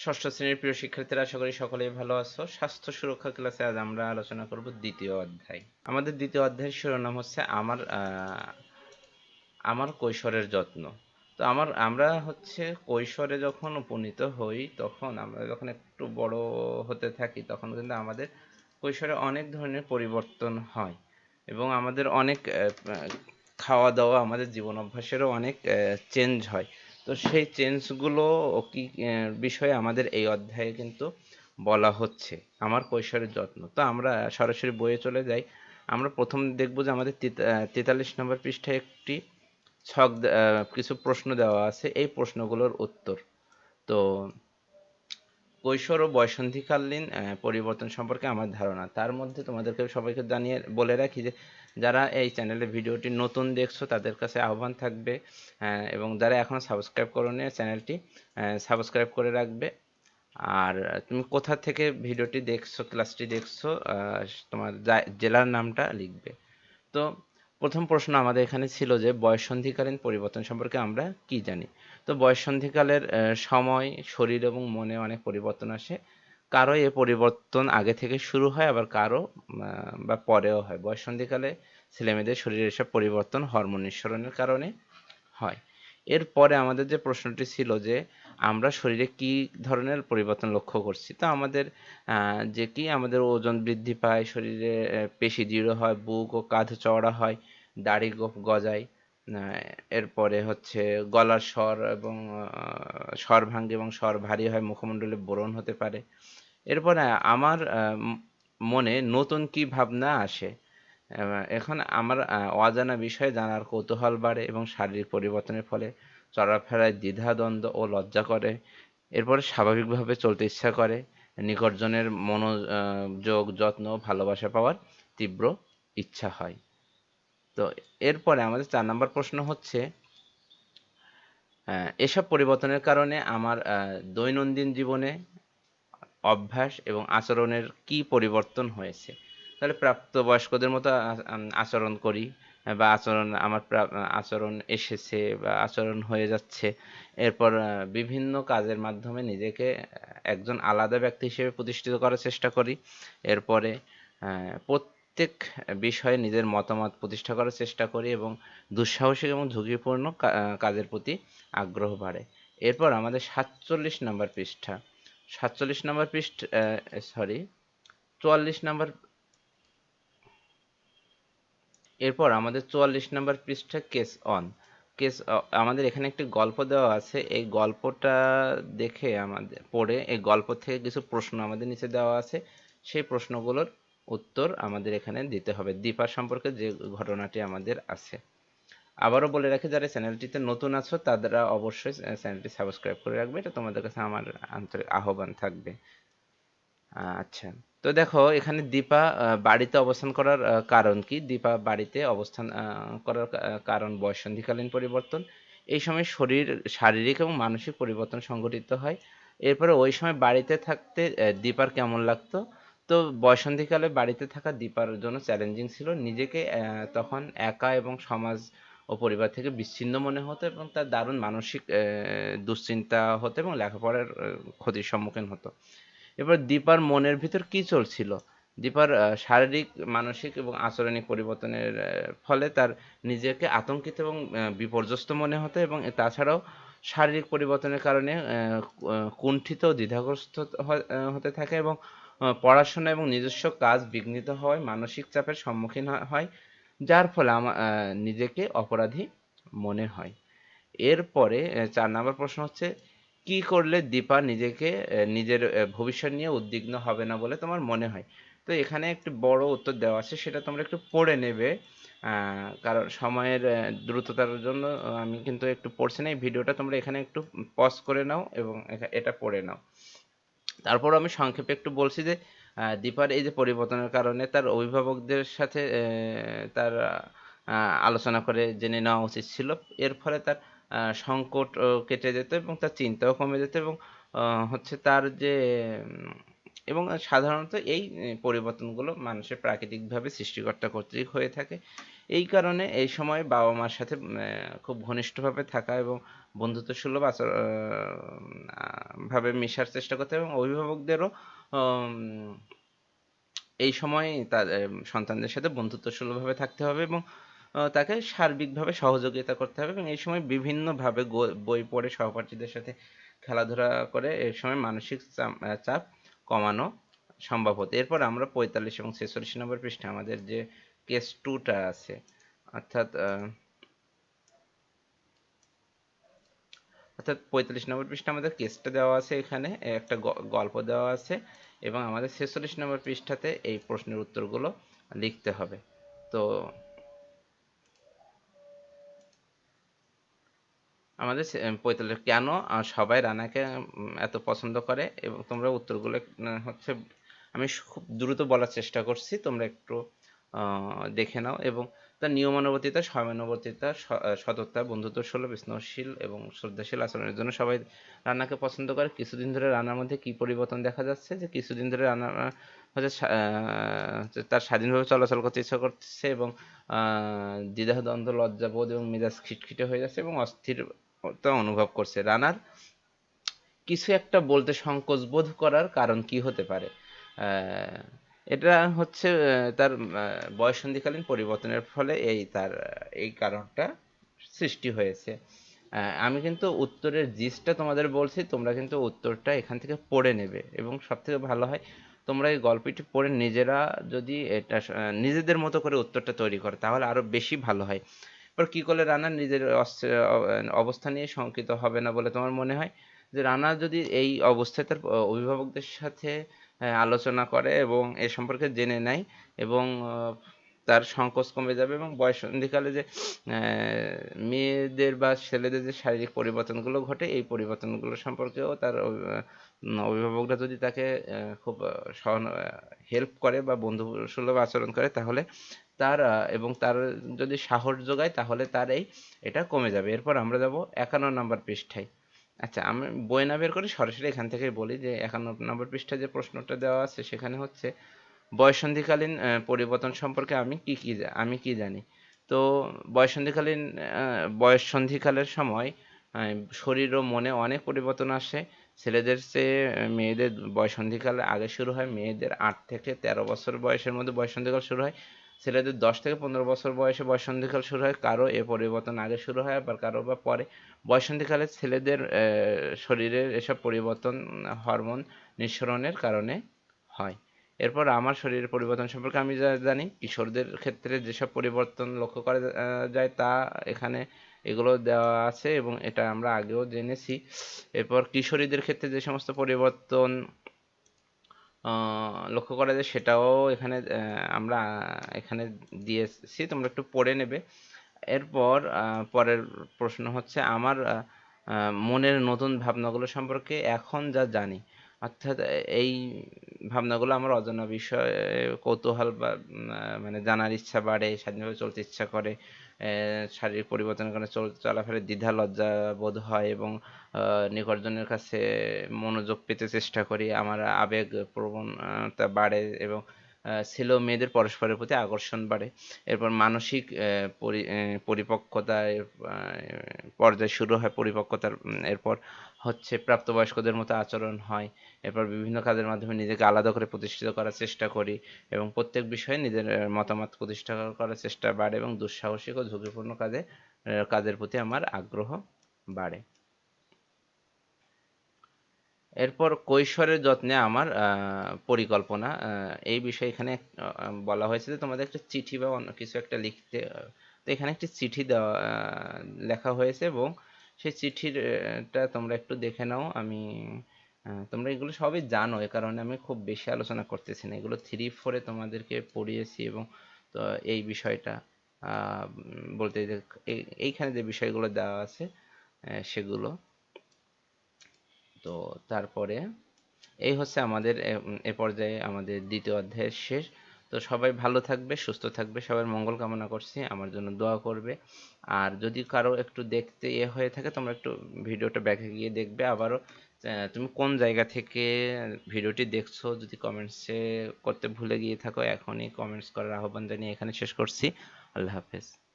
ষষ্ঠ শ্রেণির প্রিয় শিক্ষার্থীরা, আশা করি সকলেই ভালো আছো। স্বাস্থ্য সুরক্ষা ক্লাসে আজ আমরা আলোচনা করব দ্বিতীয় অধ্যায়। আমাদের দ্বিতীয় অধ্যায়ের শিরোনাম হচ্ছে আমার আমার কৈশোরের যত্ন। তো আমার, আমরা হচ্ছে কৈশোরে যখন উপনীত হই, তখন আমরা যখন একটু বড় হতে থাকি, তখন কিন্তু আমাদের কৈশোরে অনেক ধরনের পরিবর্তন হয় এবং আমাদের অনেক খাওয়া দাওয়া, আমাদের জীবন অভ্যাসেরও অনেক চেঞ্জ হয়। তো সেই চেঞ্জগুলো কি বিষয়ে আমাদের এই অধ্যায়ে কিন্তু বলা হচ্ছে। আমার কৈশোরের যত্ন। তো আমরা সরাসরি বইয়ে চলে যাই। আমরা প্রথম দেখব যে আমাদের তেতাল্লিশ নম্বর পৃষ্ঠায় একটি ছক কিছু প্রশ্ন দেওয়া আছে। এই প্রশ্নগুলোর উত্তর। তো, কৈশোর ও বয়সন্ধিকালীন পরিবর্তন সম্পর্কে আমার ধারণা। তার মধ্যে তোমাদেরকে সবাইকে জানিয়ে বলে রাখি যে যারা এই চ্যানেলে ভিডিওটি নতুন দেখছ, তাদের কাছে আহ্বান থাকবে এবং যারা এখনও সাবস্ক্রাইব করোনি চ্যানেলটি সাবস্ক্রাইব করে রাখবে। আর তুমি কোথা থেকে ভিডিওটি দেখছ ক্লাসটি দেখছ তোমার জেলার নামটা লিখবে। তো প্রথম প্রশ্ন আমাদের এখানে ছিল যে, বয়ঃসন্ধিকালীন পরিবর্তন সম্পর্কে আমরা কি জানি? তো বয়ঃসন্ধিকালের সময়, শরীর এবং মনে অনেক পরিবর্তন আসে। কারও এ পরিবর্তন আগে থেকে শুরু হয়, আবার কারও বা পরেও হয়। বয়ঃসন্ধিকালে ছেলেমেয়েদের শরীরে এসব পরিবর্তন হরমোন নিঃসরণের কারণে হয়। এরপরে আমাদের যে প্রশ্নটি ছিল যে, আমরা শরীরে কি ধরনের পরিবর্তন লক্ষ্য করছি? তো আমাদের যে কি আমাদের ওজন বৃদ্ধি পায়, শরীরে পেশি দৃঢ় হয়, বুক ও কাঁধ চওড়া হয়, দাড়ি গজায় এরপরে হচ্ছে গলার স্বর এবং স্বর ভাঙ্গে এবং স্বর ভারী হয়, মুখমণ্ডলে ব্রণ হতে পারে। এরপরে আমার মনে নতুন কি ভাবনা আসে? এখন আমার অজানা বিষয়ে জানার কৌতূহল বাড়ে এবং শারীরিক পরিবর্তনের ফলে চলাফেরায় দ্বিধাদ্বন্দ্ব ও লজ্জা করে। এরপরে স্বাভাবিকভাবে চলতে ইচ্ছা করে। নিকটজনের মনোযোগ, যত্ন ভালোবাসা পাওয়ার তীব্র ইচ্ছা হয়। তো এরপরে আমাদের চার নম্বর প্রশ্ন হচ্ছে এসব পরিবর্তনের কারণে আমার দৈনন্দিন জীবনে অভ্যাস এবং আচরণের কি পরিবর্তন হয়েছে? তাহলে প্রাপ্তবয়স্কদের মতো আচরণ করি, বা আচরণ, আমার আচরণ এসেছে বা আচরণ হয়ে যাচ্ছে। এরপর বিভিন্ন কাজের মাধ্যমে নিজেকে একজন আলাদা ব্যক্তি হিসেবে প্রতিষ্ঠিত করার চেষ্টা করি। এরপরে প্রত্যেক বিষয়ে নিজের মতামত প্রতিষ্ঠা করার চেষ্টা করি এবং দুঃসাহসিক এবং ঝুঁকিপূর্ণ কাজের প্রতি আগ্রহ বাড়ে এরপর আমাদের সাতচল্লিশ নম্বর পৃষ্ঠা। সাতচল্লিশ নম্বর পৃষ্ঠ সরি চুয়াল্লিশ নম্বর, এরপর আমাদের চুয়াল্লিশ নম্বর পৃষ্ঠা কেস অন কেস আমাদের এখানে একটি গল্প দেওয়া আছে। এই গল্পটা দেখে আমাদের, পড়ে এই গল্প থেকে কিছু প্রশ্ন আমাদের নিচে দেওয়া আছে। সেই প্রশ্নগুলোর উত্তর আমাদের এখানে দিতে হবে। দীপা সম্পর্কে যে ঘটনাটি আমাদের আছে। আবারও বলে রাখি, যারা চ্যানেলটিতে নতুন আছো, তারা অবশ্যই চ্যানেলটি সাবস্ক্রাইব করে রাখবে। এটা তোমাদের কাছে আমার আন্তরিক আহ্বান থাকবে। আচ্ছা তো দেখো, এখানে দীপা বাড়িতে অবস্থান করার কারণ কি? দীপা বাড়িতে অবস্থান করার কারণ বয়ঃসন্ধিকালীন পরিবর্তন। এই সময় শরীর, শারীরিক এবং মানসিক পরিবর্তন সংঘটিত হয়। এরপরে ওই সময় বাড়িতে থাকতে দীপার কেমন লাগতো? তো বয়ঃসন্ধিকালে বাড়িতে থাকা দীপার জন্য চ্যালেঞ্জিং ছিল। নিজেকে তখন একা এবং সমাজ ও পরিবার থেকে বিচ্ছিন্ন মনে হতো এবং তার দারুণ মানসিক দুশ্চিন্তা হতো এবং লেখাপড়ার ক্ষতির সম্মুখীন হতো। এবার দীপার মনের ভিতর কি চলছিল? দীপার শারীরিক মানসিক এবং আচরণিক পরিবর্তনের ফলে তার নিজেকে আতঙ্কিত এবং বিপর্যস্ত মনে হতো এবং তাছাড়াও শারীরিক পরিবর্তনের কারণে কুণ্ঠিত দ্বিধাগ্রস্ত হতে থাকে এবং পড়াশোনা এবং নিজস্ব কাজ বিঘ্নিত হওয়ায় মানসিক চাপের সম্মুখীন হয়, যার ফলে আমার নিজেকে অপরাধী মনে হয়। এরপরে চার নম্বর প্রশ্ন হচ্ছে, কি করলে দীপা নিজেকে নিজের ভবিষ্যৎ নিয়ে উদ্বিগ্ন হবে না বলে তোমার মনে হয়? তো এখানে একটি বড় উত্তর দেওয়া আছে, সেটা তোমরা একটু পড়ে নেবে। কারণ সময়ের দ্রুততার জন্য আমি কিন্তু একটু পড়ছি না। এই ভিডিওটা তোমরা এখানে একটু পজ করে নাও এবং এটা পড়ে নাও। তারপর আমি সংক্ষেপে একটু বলছি যে দীপার এই যে পরিবর্তনের কারণে তার অভিভাবকদের সাথে তার আলোচনা করে জেনে নেওয়া উচিত ছিল। এর ফলে তার সংকট কেটে যেত এবং তার চিন্তাও কমে যেত এবং হচ্ছে তার যে, এবং সাধারণত এই পরিবর্তনগুলো মানুষের প্রাকৃতিকভাবে সৃষ্টিকর্তা কর্তৃক হয়ে থাকে। এই কারণে এই সময় বাবা মার সাথে খুব ঘনিষ্ঠভাবে থাকা এবং বন্ধুত্ব সুলভ আচর ভাবে মেশার চেষ্টা করতে এবং অভিভাবকদেরও এই সময় তার সন্তানদের সাথে বন্ধুত্ব সুলভভাবে থাকতে হবে এবং তাকে সার্বিকভাবে সহযোগিতা করতে হবে এবং এই সময় বিভিন্নভাবে বই পড়ে সহপাঠীদের সাথে খেলাধুলা করে এই সময় মানসিক চাপ- চাপ কমানো সম্ভব হতো। এরপর আমরা পঁয়তাল্লিশ এবং ছেচল্লিশ নম্বর পৃষ্ঠা, আমাদের যে কেস টুটা আছে, অর্থাৎ অর্থাৎ পঁয়তাল্লিশ নম্বর পৃষ্ঠা আমাদের কেসটা দেওয়া আছে এখানে, একটা গল্প দেওয়া আছে এবং আমাদের ছেচল্লিশ নম্বর পৃষ্ঠাতে এই প্রশ্নের উত্তরগুলো লিখতে হবে। তো আমাদের পঁয়তাল্লিশ কেন সবাই রানাকে এত পছন্দ করে এবং তোমরা উত্তরগুলো হচ্ছে আমি খুব দ্রুত বলার চেষ্টা করছি, তোমরা একটু দেখে নাও এবং তার নিয়মানুবর্তিতা, সময়ানুবর্তিতা সততা, বন্ধুত্ব, সুলভ, স্নেহশীল এবং শ্রদ্ধাশীল আচরণের জন্য সবাই রান্নাকে পছন্দ করে। কিছুদিন ধরে রান্নার মধ্যে কি পরিবর্তন দেখা যাচ্ছে? যে কিছুদিন ধরে রান্না হচ্ছে তার স্বাধীনভাবে চলাচল করতে ইচ্ছা করছে এবং দ্বিধাদ্বন্দ্ব, লজ্জাবোধ এবং মেজাজ খিটখিটে হয়ে যাচ্ছে এবং অস্থিরতা অনুভব করছে। রানার কিছু একটা বলতে সংকোচ বোধ করার কারণ কি হতে পারে? এটা হচ্ছে তার বয়ঃসন্ধিকালীন পরিবর্তনের ফলে এই তার এই কারণটা সৃষ্টি হয়েছে। আমি কিন্তু উত্তরের জিসটা তোমাদের বলছি, তোমরা কিন্তু উত্তরটা এখান থেকে পড়ে নেবে। এবং সব থেকে ভালো হয়, তোমরা এই গল্পটি পড়ে নিজেরা যদি এটা নিজেদের মতো করে উত্তরটা তৈরি করো, তাহলে আরও বেশি ভালো হয়। এবার কী করলে রানা নিজের অবস্থা নিয়ে শঙ্কিত হবে না বলে তোমার মনে হয়? যে রানা যদি এই অবস্থায় তার অভিভাবকদের সাথে আলোচনা করে এবং এ সম্পর্কে জেনে নেয় এবং তার সংকোচ কমে যাবে এবং বয়সন্ধিকালে যে মেয়েদের বা ছেলেদের যে শারীরিক পরিবর্তনগুলো ঘটে, এই পরিবর্তনগুলো সম্পর্কেও তার অভিভাবকরা যদি তাকে খুব সহন হেল্প করে বা বন্ধু সুলভ আচরণ করে, তাহলে তার এবং তার যদি সাহস যোগায়, তাহলে তার এই, এটা কমে যাবে। এরপর আমরা যাব একান্ন নম্বর পৃষ্ঠায়। আচ্ছা আমি বই না বের করে সরাসরি এখান থেকেই বলি যে একান্ন নম্বর পৃষ্ঠায় যে প্রশ্নটা দেওয়া আছে, সেখানে হচ্ছে বয়ঃসন্ধিকালীন পরিবর্তন সম্পর্কে আমি কি কি আমি কি জানি? তো বয়ঃসন্ধিকালীন বয়ঃসন্ধিকালের সময় শরীর ও মনে অনেক পরিবর্তন আসে। ছেলেদের চেয়ে মেয়েদের বয়ঃসন্ধিকাল আগে শুরু হয়, মেয়েদের আট থেকে তেরো বছর বয়সের মধ্যে বয়ঃসন্ধিকাল শুরু হয়। ছেলেদের দশ থেকে পনেরো বছর বয়সে বয়ঃসন্ধিকাল শুরু হয়, কারও এ পরিবর্তন আগে শুরু হয়, আবার কারও বা পরে। বয়ঃসন্ধিকালে ছেলেদের শরীরের এসব পরিবর্তন, হরমোন নিঃসরণের কারণে হয়। এরপর আমার শরীরের পরিবর্তন সম্পর্কে আমি যা জানি, কিশোরদের ক্ষেত্রে যেসব পরিবর্তন লক্ষ্য করা যায় তা এখানে এগুলো দেওয়া আছে এবং এটা আমরা আগেও জেনেছি। এরপর কিশোরীদের ক্ষেত্রে যে সমস্ত পরিবর্তন লক্ষ্য করা যায় সেটাও এখানে আমরা এখানে দিয়েছি, তোমরা একটু পড়ে নেবে। এরপর পরের প্রশ্ন হচ্ছে, আমার মনের নতুন ভাবনাগুলো সম্পর্কে এখন যা জানি অর্থাৎ এই ভাবনাগুলো আমার অজানা বিষয়ে কৌতূহল বা মানে জানার ইচ্ছা বাড়ে, স্বাধীনভাবে চলতে ইচ্ছা করে শারীরিক পরিবর্তনের কারণে চল, চলাফেরায় দ্বিধা লজ্জা বোধ হয় এবং নিকটজনের কাছে মনোযোগ পেতে চেষ্টা করি, আমার আবেগ প্রবণতা বাড়ে এবং ছেলে ও মেয়েদের পরস্পরের প্রতি আকর্ষণ বাড়ে। এরপর মানসিক আহ, পরি- আহ, পরিপক্কতায় আহ, পর্যায় শুরু হয় পরিপক্কতার এরপর হচ্ছে প্রাপ্তবয়স্কদের মতো আচরণ হয়। এরপর বিভিন্ন কাজের মাধ্যমে নিজেকে আলাদা করে প্রতিষ্ঠিত করার চেষ্টা করি এবং প্রত্যেক বিষয়ে নিজের মতামত প্রতিষ্ঠা করার চেষ্টা বাড়ে এবং দুঃসাহসিক ও ঝুঁকিপূর্ণ কাজে কাজের প্রতি আমার আগ্রহ বাড়ে। এরপর কৈশোরের যত্নে আমার পরিকল্পনা এই বিষয়ে এখানে বলা হয়েছে যে তোমাদের একটা চিঠি বা অন্য কিছু একটা লিখতে তো এখানে একটি চিঠি দেওয়া লেখা হয়েছে এবং সেই চিঠির টা তোমরা একটু দেখে নাও। আমি তোমরা এগুলো সবই জানো, এ কারণে আমি খুব বেশি আলোচনা করতেছি না। এগুলো থ্রি ফোরে তোমাদেরকে পড়িয়েছি এবং, তো এই বিষয়টা বলতে এই- এইখানে যে বিষয়গুলো দেওয়া আছে সেগুলো। তো তারপরে এই হচ্ছে আমাদের, এ- পর্যায়ে আমাদের দ্বিতীয় অধ্যায়ের শেষ। তো সবাই ভালো থাকবে, সুস্থ থাকবে, সবার মঙ্গল কামনা করছি, আমার জন্য দোয়া করবে। আর যদি কারও একটু দেখতে ইয়ে হয়ে থাকে, তোমরা একটু ভিডিওটা ব্যাকে গিয়ে দেখবে আবারও। তুমি কোন জায়গা থেকে ভিডিওটি দেখছ, যদি কমেন্টসে করতে ভুলে গিয়ে থাকো, এখনই কমেন্টস করার আহ্বান জানিয়ে এখানে শেষ করছি। আল্লাহ হাফেজ।